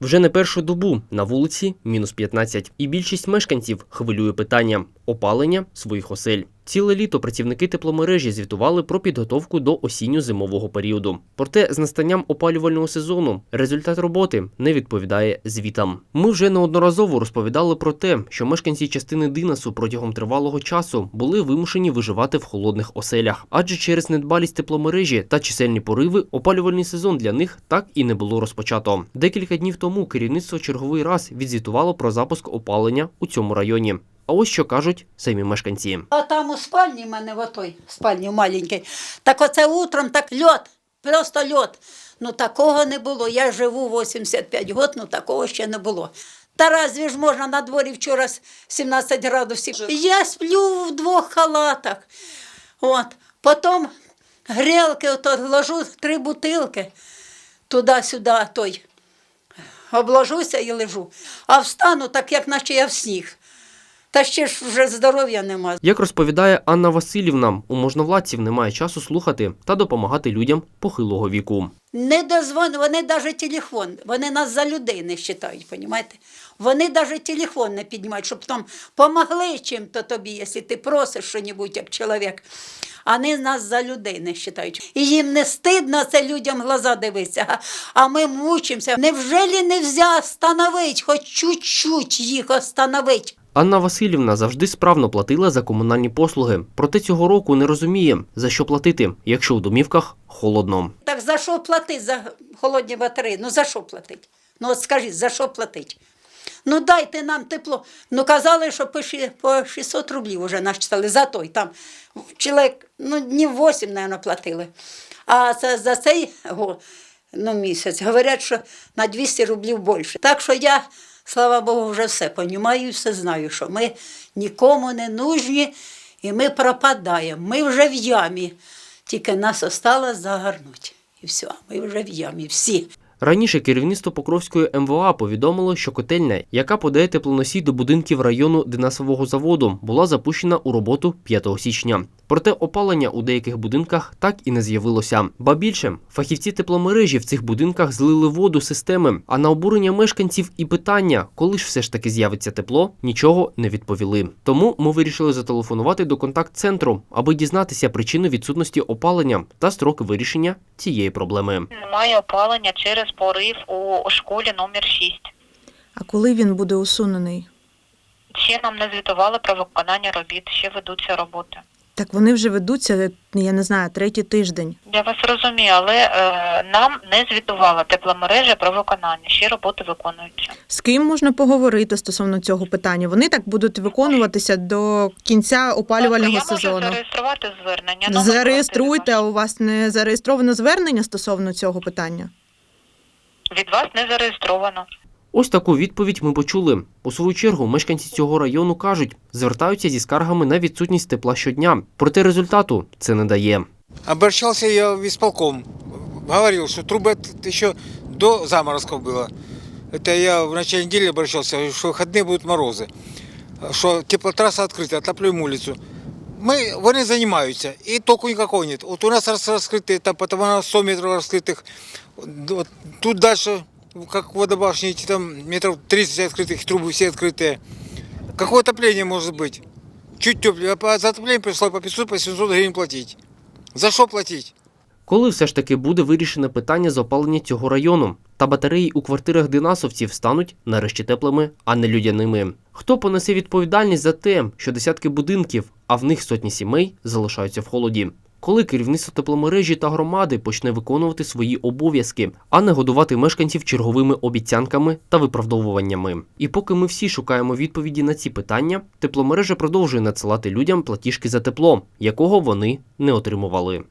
Вже не першу добу на вулиці мінус 15. І більшість мешканців хвилює питання опалення своїх осель. Ціле літо працівники тепломережі звітували про підготовку до осінньо-зимового періоду. Проте з настанням опалювального сезону результат роботи не відповідає звітам. Ми вже неодноразово розповідали про те, що мешканці частини Динасу протягом тривалого часу були вимушені виживати в холодних оселях, адже через недбалість тепломережі та чисельні пориви опалювальний сезон для них так і не було розпочато. Декілька днів тому керівництво черговий раз відзвітувало про запуск опалення у цьому районі. А ось що кажуть самі мешканці. А там у спальні в мене в отой спальні маленькій. Так оце утром так льот, просто льот. Ну такого не було. Я живу 85 років, ну такого ще не було. Та разві ж можна на дворі вчора 17 градусів. Я сплю в двох халатах. От. Потім грілки ото ложу три бутилки туди-сюди, той. Обложуся і лежу. А встану так, як наче я в сніг. Та ще ж вже здоров'я нема. Як розповідає Анна Васильівна, у можновладців немає часу слухати та допомагати людям похилого віку. Не дозвон, вони навіть телефон, вони нас за людей не вважають, розумієте? Вони навіть телефон не піднімають, щоб там помогли чим-то тобі, якщо ти просиш щось, як чоловік. А Вони нас за людей не вважають. І їм не стидно це людям глаза дивитися, а- ми мучимося. Невже не взяв остановити, хоч чуть-чуть їх остановити? Анна Васильівна завжди справно платила за комунальні послуги, проте цього року не розуміє, за що платити, якщо в домівках холодно. Так за що платить за холодні батареї? Ну за що платить? Ну от скажіть, за що платить? Ну дайте нам тепло. Ну казали, що по по 600 рублів вже нас читали за той. Там чоловік, ну днів 8, мабуть, платили. А це, за цей ну, місяць говорять, що на 200 рублів більше. Так що я, слава Богу, вже все розумію все знаю, що ми нікому не нужні і ми пропадаємо. Ми вже в ямі. Тільки нас осталось загорнути. І все, ми вже в ямі всі. Раніше керівництво Покровської МВА повідомило, що котельня, яка подає теплоносій до будинків району Динасового заводу, була запущена у роботу 5 січня. Проте опалення у деяких будинках так і не з'явилося. Ба більше, фахівці тепломережі в цих будинках злили воду системи, а на обурення мешканців і питання, коли ж все ж таки з'явиться тепло, нічого не відповіли. Тому ми вирішили зателефонувати до контакт-центру, аби дізнатися причину відсутності опалення та строки вирішення цієї проблеми. Немає опалення через порив у школі номер 6. А коли він буде усунений? Ще нам не звітували про виконання робіт, ще ведуться роботи. Так вони вже ведуться, я не знаю, третій тиждень. Я вас розумію, але е, нам не звітувала тепломережа про виконання, ще роботи виконуються. З ким можна поговорити стосовно цього питання? Вони так будуть виконуватися до кінця опалювального я сезону. можу зареєструвати звернення. Номер Зареєструйте, а у вас не зареєстровано звернення стосовно цього питання. Від вас не зареєстровано. Ось таку відповідь ми почули. У свою чергу мешканці цього району кажуть, звертаються зі скаргами на відсутність тепла щодня. Проте результату це не дає. Обращался я в исполком, говорил, что трубы это еще до заморозков было. Это я в начале недели обращался, что выходные будут морозы, что теплотрасса открыта, отоплюем улицу. Мы, вони занимаются, и толку никакого нет. Вот у нас раз раскрытые, там потом на 100 метров раскрытых, вот тут дальше, как водобашни, эти там метров 30 открытых, трубы все открытые. Какое отопление может быть? Чуть теплее, а за отопление пришло по 500, по 700 гривен платить. За що платить? Коли все ж таки буде вирішене питання з опалення цього району, та батареї у квартирах динасовців стануть нарешті теплими, а не людяними. Хто понесе відповідальність за те, що десятки будинків, а в них сотні сімей, залишаються в холоді? Коли керівництво тепломережі та громади почне виконувати свої обов'язки, а не годувати мешканців черговими обіцянками та виправдовуваннями. І поки ми всі шукаємо відповіді на ці питання, тепломережа продовжує надсилати людям платіжки за тепло, якого вони не отримували.